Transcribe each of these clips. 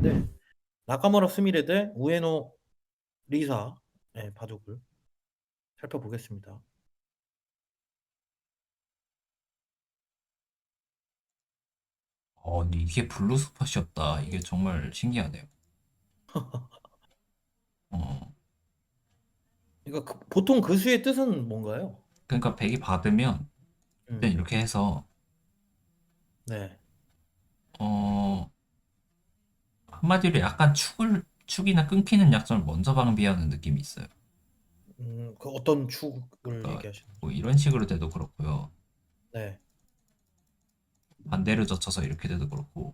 네. 나카무라 스미레 대 우에노 리사 예 바둑을 살펴보겠습니다. 어, 근데 이게 블루스팟이었다. 이게 정말 신기하네요. 어, 그러니까 그 보통 그 수의 뜻은 뭔가요? 그러니까 백이 받으면 음. 일단 이렇게 해서 네. 어, 한마디로 약간 축을 축이나 끊기는 약점을 먼저 방비하는 느낌이 있어요. 음, 그 어떤 축을 그러니까 얘기하시는 뭐 이런 식으로 돼도 그렇고요. 네. 반대로 젖혀서 이렇게 돼도 그렇고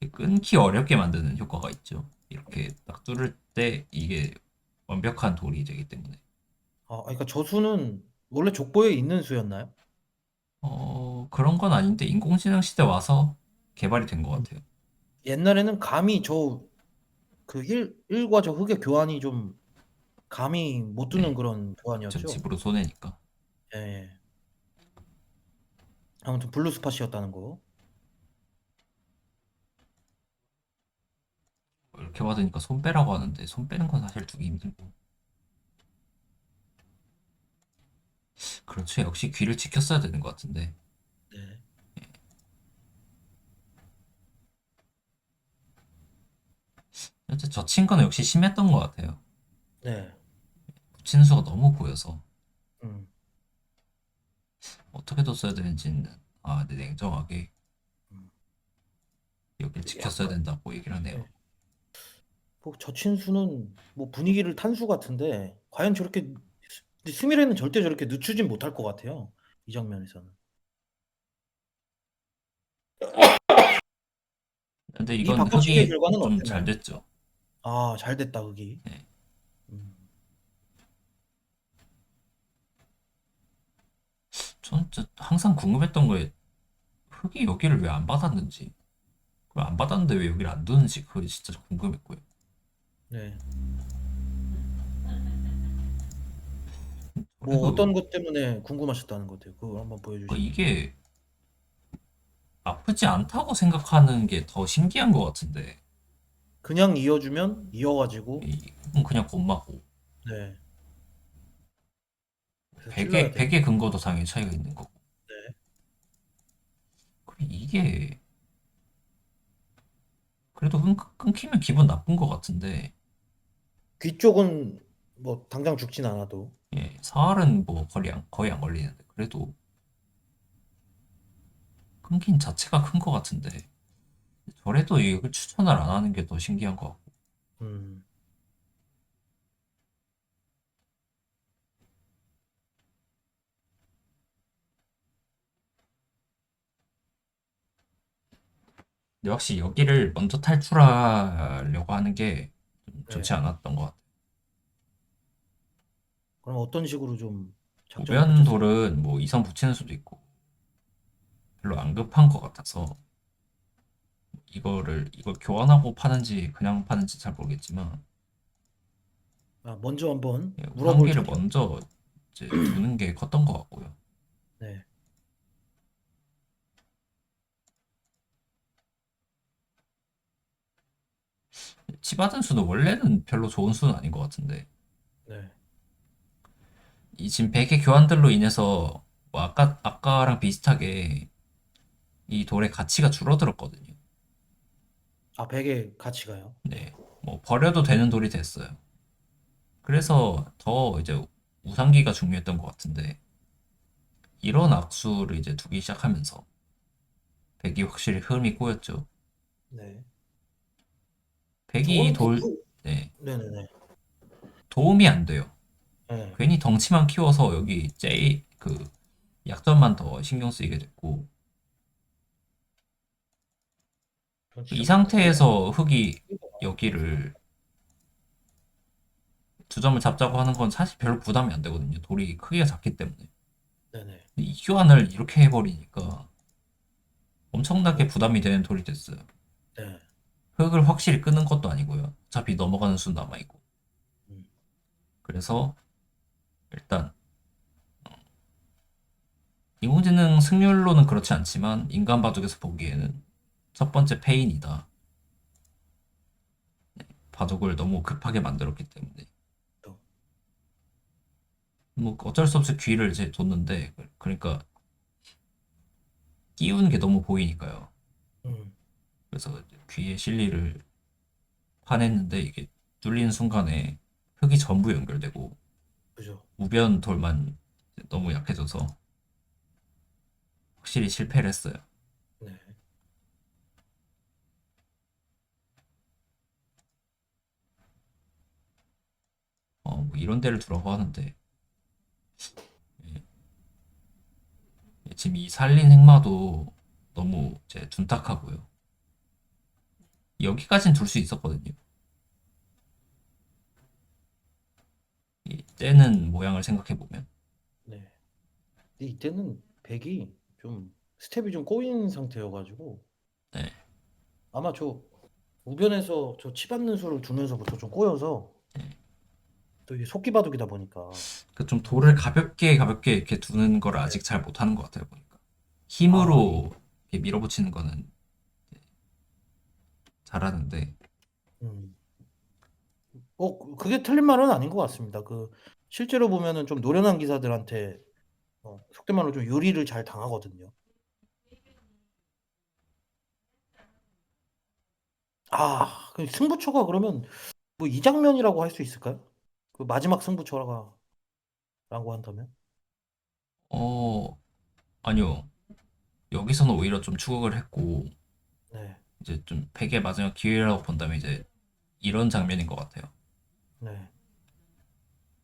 이렇게 끊기 어렵게 만드는 효과가 있죠. 이렇게 딱 뚫을 때 이게 완벽한 돌이 되기 때문에. 아, 그러니까 저 수는 원래 족보에 있는 수였나요? 어, 그런 건 아닌데 인공지능 시대 와서 개발이 된 것 같아요. 옛날에는 감이 저그 1, 1과 저 흑의 교환이 좀 감이 못 두는 네. 그런 전 교환이었죠. 집으로 손해니까. 예, 예. 아무튼 블루 스팟이었다는 거. 이렇게 받으니까 손 빼라고 하는데 손 빼는 건 사실 두기 힘들고. 그렇죠. 역시 귀를 지켰어야 되는 것 같은데. 네. 저 친구는 역시 심했던 것 같아요. 네. 붙이는 수가 너무 보여서 음. 어떻게 뒀어야 되는지는 아, 네, 냉정하게 음. 여길 지켰어야 된다고 얘기를 하네요. 네. 뭐 저친수는 뭐 분위기를 탄수 같은데 과연 저렇게 근데 스미레는 절대 저렇게 늦추진 못할 것 같아요. 이 장면에서는. 근데 이 이건 바꿔치기의 결과는 좀 어땠나요? 잘 됐죠. 아, 잘 됐다 흑이. 네. 음. 전 진짜 항상 궁금했던 거에 흑이 여기를 왜 안 받았는지 그걸 안 받았는데 왜 여기를 안 두는지 그게 진짜 궁금했고요. 네. 뭐 어떤 것 때문에 궁금하셨다는 것 같아요. 그거 한번 뭐 보여주시죠. 이게 나쁘지 않다고 생각하는 게 더 신기한 것 같은데 그냥 이어주면 이어가지고 이건 그냥 곤마고 네. 그래서 베개 찔러야 돼. 베개 근거도 당연히 차이가 있는 거고 네. 그리고 이게 그래도 끊, 끊기면 기분 나쁜 것 같은데 귀 쪽은 뭐 당장 죽진 않아도 예, 사활은 뭐 거의 안, 거의 안 걸리는데 그래도 끊긴 자체가 큰 것 같은데 저래도 이걸 추천을 안 하는 게 더 신기한 것 같고 음. 근데 확실히 여기를 먼저 탈출하려고 하는 게좀 좋지 네. 않았던 것 같아요. 그럼 어떤 식으로 좀 작전을 펼쳤어요? 돌은 뭐 이선 붙이는 수도 있고 별로 안 급한 것 같아서 이거를 이걸 교환하고 파는지 그냥 파는지 잘 모르겠지만 아, 먼저 한번 예, 물어볼 우상기를 작전. 먼저 이제 두는 게 컸던 것 같고요. 네. 치받은 수는 원래는 별로 좋은 수는 아닌 것 같은데 네. 이 지금 베개 교환들로 인해서 뭐 아까 아까랑 비슷하게 이 돌의 가치가 줄어들었거든요. 아, 베개 같이 가요. 네, 뭐 버려도 되는 돌이 됐어요. 그래서 더 이제 우상기가 중요했던 것 같은데 이런 악수를 이제 두기 시작하면서 백이 확실히 흐름이 꼬였죠. 네. 백이 저거는 돌, 그- 네, 네네네. 도움이 안 돼요. 네. 괜히 덩치만 키워서 여기 제이 그 약점만 더 신경 쓰이게 됐고 이 상태에서 흑이 여기를 두 점을 잡자고 하는 건 사실 별로 부담이 안 되거든요. 돌이 크기가 작기 때문에. 네네. 이 교환을 이렇게 해버리니까 엄청나게 부담이 되는 돌이 됐어요. 네. 흙을 확실히 끄는 것도 아니고요. 어차피 넘어가는 수 남아있고. 음. 그래서 일단 어, 인공지능 승률로는 그렇지 않지만 인간 바둑에서 보기에는 첫 번째 페인이다. 바둑을 너무 급하게 만들었기 때문에 또. 뭐 어쩔 수 없이 귀를 이제 뒀는데 그러니까 끼우는 게 너무 보이니까요. 음, 그래서 이제 귀에 실리를 파냈는데 이게 뚫리는 순간에 흙이 전부 연결되고 그죠. 우변 돌만 이제 너무 약해져서 확실히 실패를 했어요. 네. 어, 뭐 이런 데를 두라고 하는데 예. 예, 지금 이 살린 행마도 너무 이제 둔탁하고요. 여기까진 둘수 있었거든요. 이 째는 모양을 생각해 보면 네. 근데 이때는 백이 좀 스텝이 좀 꼬인 상태여가지고 네. 아마 저 우변에서 저 치받는 수를 두면서부터 좀 꼬여서 또 이게 속기바둑이다 보니까 그 좀 돌을 가볍게 가볍게 이렇게 두는 걸 아직 잘 못하는 것 같아요 보니까 힘으로 이렇게 밀어붙이는 거는 잘하는데 음. 어 그게 틀린 말은 아닌 것 같습니다. 그 실제로 보면은 좀 노련한 기사들한테 어, 속된 말로 좀 유리를 잘 당하거든요. 아, 그 승부처가 그러면 뭐 이 장면이라고 할 수 있을까요? 그 마지막 승부처라고 라고 한다면? 어 아니요 여기서는 오히려 좀 추격을 했고 네, 이제 좀 백의 마지막 기회라고 본다면 이제 이런 장면인 것 같아요 네.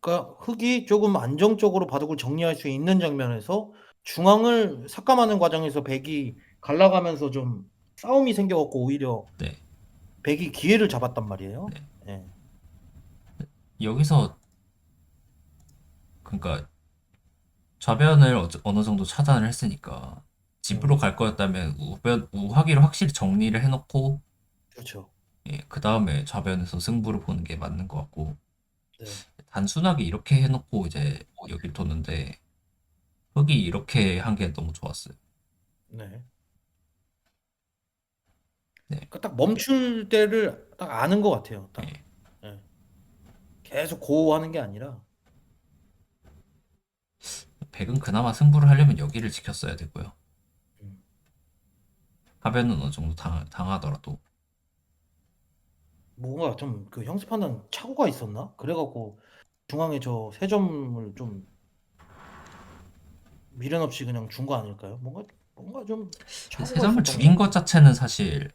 그러니까 흑이 조금 안정적으로 바둑을 정리할 수 있는 장면에서 중앙을 삭감하는 과정에서 백이 갈라가면서 좀 싸움이 생겨갖고 오히려 네 백이 기회를 잡았단 말이에요. 네. 네. 여기서 그러니까 좌변을 어- 어느 정도 차단을 했으니까 집으로 갈 거였다면 우변 우하기를 확실히 정리를 해놓고 그렇죠. 예, 그 다음에 좌변에서 승부를 보는 게 맞는 것 같고 네. 단순하게 이렇게 해놓고 이제 여길 뒀는데 흑이 이렇게 한 게 너무 좋았어요. 네. 네. 그러니까 딱 멈출 때를 딱 아는 것 같아요. 딱. 예. 네. 계속 고호하는 게 아니라 백은 그나마 승부를 하려면 여기를 지켰어야 되고요. 음. 하변은 어느 정도 당, 당하더라도 뭔가 좀 그 형수 판단 착오가 있었나? 그래갖고 중앙에 저 세 점을 좀 미련 없이 그냥 준 거 아닐까요? 뭔가 뭔가 좀 착오가 세 점을 있었던 죽인 것것 자체는 사실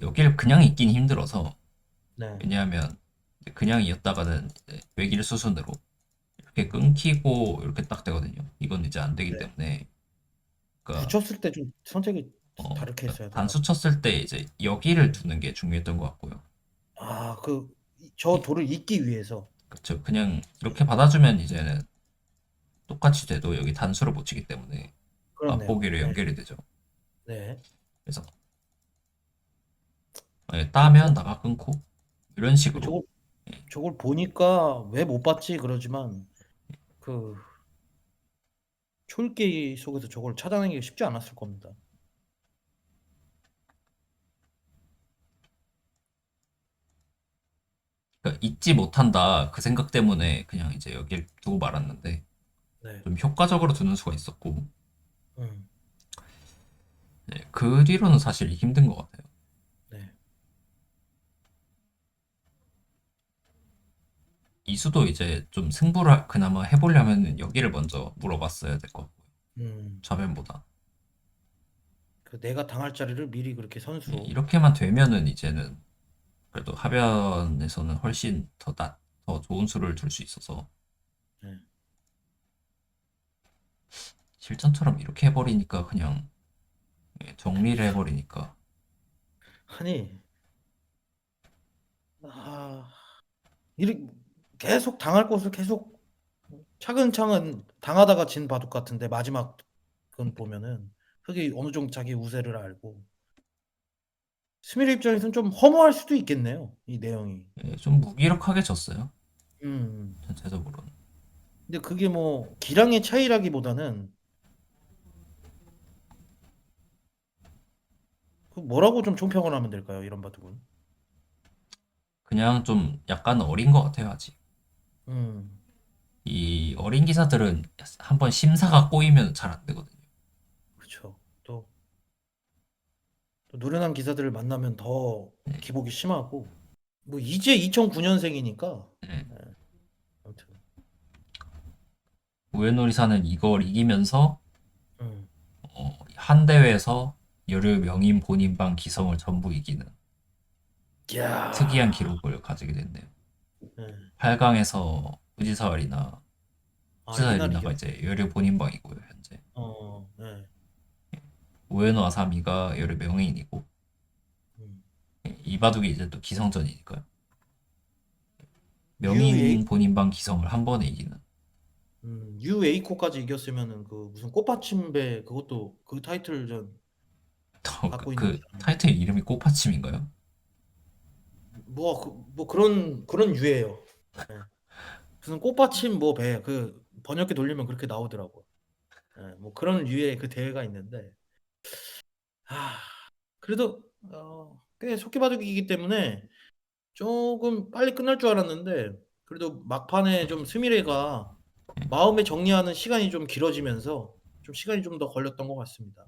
여길 그냥 있긴 힘들어서 네. 왜냐하면 그냥 이었다가는 외길 수순으로 이렇게 끊기고 이렇게 딱 되거든요. 이건 이제 안 되기 네. 때문에 그러니까 붙였을 때 좀 선택이 어, 다르게 했어야 돼요. 단수 쳤을 때 이제 여기를 두는 게 중요했던 것 같고요. 아, 그 저 돌을 잇기 위해서. 그렇죠. 그냥 이렇게 받아주면 이제는 똑같이 돼도 여기 단수를 못 치기 때문에 그렇네요. 맛보기로 네. 연결이 되죠. 네. 그래서 만약에 따면 나가 끊고 이런 식으로 저걸 저걸 보니까 왜 못 봤지 그러지만 그 초읽기 속에서 저걸 찾아내기 쉽지 않았을 겁니다. 그러니까 잊지 못한다 그 생각 때문에 그냥 이제 여길 두고 말았는데 네. 좀 효과적으로 두는 수가 있었고 음. 네, 그 뒤로는 사실 힘든 것 같아요. 네. 이수도 이제 좀 승부를 하- 그나마 해보려면 여기를 먼저 물어봤어야 될 것 같고요. 음. 좌변보다 그 내가 당할 자리를 미리 그렇게 선수로. 네, 이렇게만 되면은 이제는 그래도 하변에서는 훨씬 더 낫, 더 좋은 수를 둘수 있어서 네. 실전처럼 이렇게 해버리니까 그냥 예, 정리를 해버리니까 아니. 아. 이렇게 계속 당할 것을 계속 차근차근 당하다가 진 바둑 같은데 마지막은 보면은 흑이 어느 정도 자기 우세를 알고 스미르 입장에서는 좀 허무할 수도 있겠네요. 이 내용이. 예, 좀 무기력하게 졌어요. 음. 전체적으로는. 근데 그게 뭐 기량의 차이라기보다는 그 뭐라고 좀 총평을 하면 될까요? 이런 바둑은. 그냥 좀 약간 어린 것 같아요, 아직. 음. 이 어린 기사들은 한번 심사가 꼬이면 잘 안 되거든요. 그쵸. 또, 또 노련한 기사들을 만나면 더 네. 기복이 심하고 뭐 이제 2009년생이니까 네. 아무튼 우에노리사는 이걸 이기면서 음. 어, 한 대회에서 여류 명인 본인방 기성을 전부 이기는 야. 특이한 기록을 가지게 됐네요. 네. 8강에서 후지사와리나 아, 후지사와리나가 이날이요? 이제 여류 본인방이고요, 현재. 어, 네. 우에노 아사미가 여류 명인이고 음. 이바둑이 이제 또 기성전이니까요. 명인 UA 본인방 기성을 한 번에 이기는 음, 유에이코까지 이겼으면은 그 무슨 꽃받침배 그것도 그 타이틀전 또 갖고 그, 있는 그. 타이틀 이름이 꽃받침인가요? 뭐, 그, 뭐 그런 그런 유예요. 예. 무슨 꽃받침 뭐 배 그 번역기 돌리면 그렇게 나오더라고. 예, 뭐 그런 유의 그 대회가 있는데 아, 그래도 어, 꽤 속기바둑이기 때문에 조금 빨리 끝날 줄 알았는데 그래도 막판에 좀 스미레가 마음의 정리하는 시간이 좀 길어지면서 좀 시간이 좀 더 걸렸던 것 같습니다.